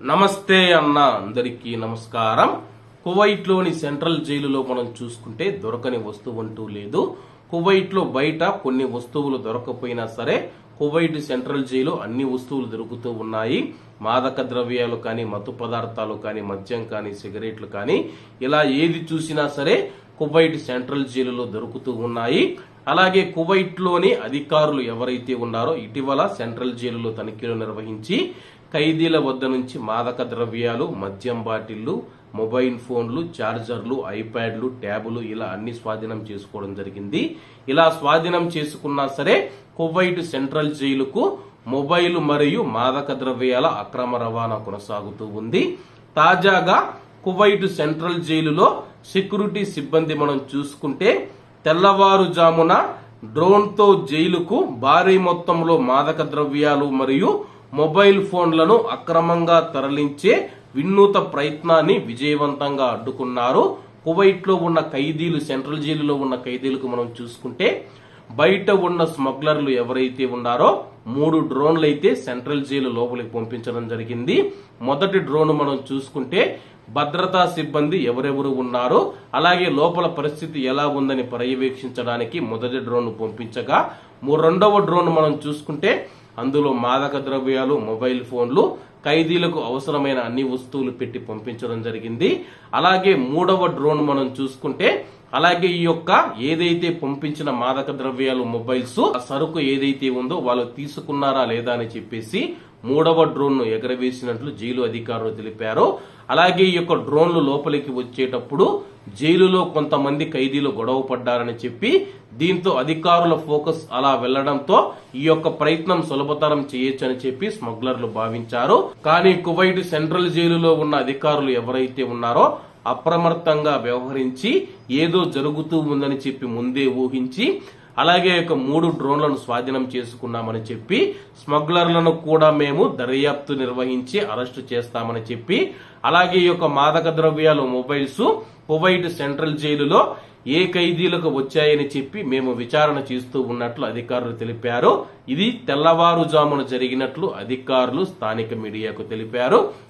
నమస్తే అన్న అందరికీ నమస్కారం. కువైట్లోని సెంట్రల్ జైలులో మనం చూసుకుంటే దొరకని వస్తువు అంటూ లేదు. కువైట్లో బయట కొన్ని వస్తువులు దొరకపోయినా సరే కువైట్ సెంట్రల్ జైలు అన్ని వస్తువులు దొరుకుతూ ఉన్నాయి. మాదక ద్రవ్యాలు కానీ మత్తు పదార్థాలు కానీ మద్యం కానీ సిగరెట్లు కానీ ఇలా ఏది చూసినా సరే కువైట్ సెంట్రల్ జైలులో దొరుకుతూ ఉన్నాయి. అలాగే కువైట్లోని అధికారులు ఎవరైతే ఉన్నారో ఇటీవల సెంట్రల్ జైలులో తనిఖీలు నిర్వహించి ఖైదీల వద్ద నుంచి మాదక ద్రవ్యాలు మద్యం బాటిళ్ళు మొబైల్ ఫోన్లు ఛార్జర్లు ఐప్యాడ్లు ట్యాబులు ఇలా అన్ని స్వాధీనం చేసుకోవడం జరిగింది. ఇలా స్వాధీనం చేసుకున్నా సరే కువైట్ సెంట్రల్ జైలుకు మొబైల్ మరియు మాదక ద్రవ్యాల అక్రమ రవాణా కొనసాగుతూ ఉంది. తాజాగా కువైట్ సెంట్రల్ జైలులో సెక్యూరిటీ సిబ్బంది మనం చూసుకుంటే తెల్లవారుజామున డ్రోన్తో జైలుకు భారీ మొత్తంలో మాదక ద్రవ్యాలు మరియు మొబైల్ ఫోన్లను అక్రమంగా తరలించే వినూత ప్రయత్నాన్ని విజయవంతంగా అడ్డుకున్నారు. కువైట్లో ఉన్న ఖైదీలు సెంట్రల్ జైలులో ఉన్న ఖైదీలకు మనం చూసుకుంటే బయట ఉన్న స్మగ్లర్లు ఎవరైతే ఉన్నారో మూడు డ్రోన్లు అయితే సెంట్రల్ జైలు లోపలికి పంపించడం జరిగింది. మొదటి డ్రోన్ మనం చూసుకుంటే భద్రతా సిబ్బంది ఎవరెవరు ఉన్నారో అలాగే లోపల పరిస్థితి ఎలా ఉందని పర్యవేక్షించడానికి మొదటి డ్రోన్ పంపించగా మూ- రెండవ డ్రోన్ మనం చూసుకుంటే అందులో మాదక ద్రవ్యాలు మొబైల్ ఫోన్లు ఖైదీలకు అవసరమైన అన్ని వస్తువులు పెట్టి పంపించడం జరిగింది. అలాగే మూడవ డ్రోన్ మనం చూసుకుంటే అలాగే ఈ యొక్క ఏదైతే పంపించిన మాదక ద్రవ్యాలు మొబైల్స్ సరుకు ఏదైతే ఉందో వాళ్ళు తీసుకున్నారా లేదా అని చెప్పేసి మూడవ డ్రోన్ను ఎగరవేసినట్లు జైలు అధికారులు తెలిపారు. అలాగే ఈ యొక్క డ్రోన్లు లోపలికి వచ్చేటప్పుడు జైలులో కొంతమంది ఖైదీలు గొడవ పడ్డారని చెప్పి దీంతో అధికారుల ఫోకస్ అలా వెళ్ళడంతో ఈ యొక్క ప్రయత్నం సులభతరం చేయొచ్చని చెప్పి స్మగ్లర్లు భావించారు. కానీ కువైట్ సెంట్రల్ జైలులో ఉన్న అధికారులు ఎవరైతే ఉన్నారో అప్రమత్తంగా వ్యవహరించి ఏదో జరుగుతూ ఉందని చెప్పి ముందే ఊహించి అలాగే ఒక మూడు డ్రోన్లను స్వాధీనం చేసుకున్నామని చెప్పి స్మగ్లర్లను కూడా మేము దర్యాప్తు నిర్వహించి అరెస్టు చేస్తామని చెప్పి అలాగే ఈ యొక్క మాదక ద్రవ్యాలు మొబైల్స్ కువైట్ సెంట్రల్ జైలులో ఏ ఖైదీలకు వచ్చాయని చెప్పి మేము విచారణ చేస్తూ ఉన్నట్లు అధికారులు తెలిపారు. ఇది తెల్లవారుజామున జరిగినట్లు అధికారులు స్థానిక మీడియాకు తెలిపారు.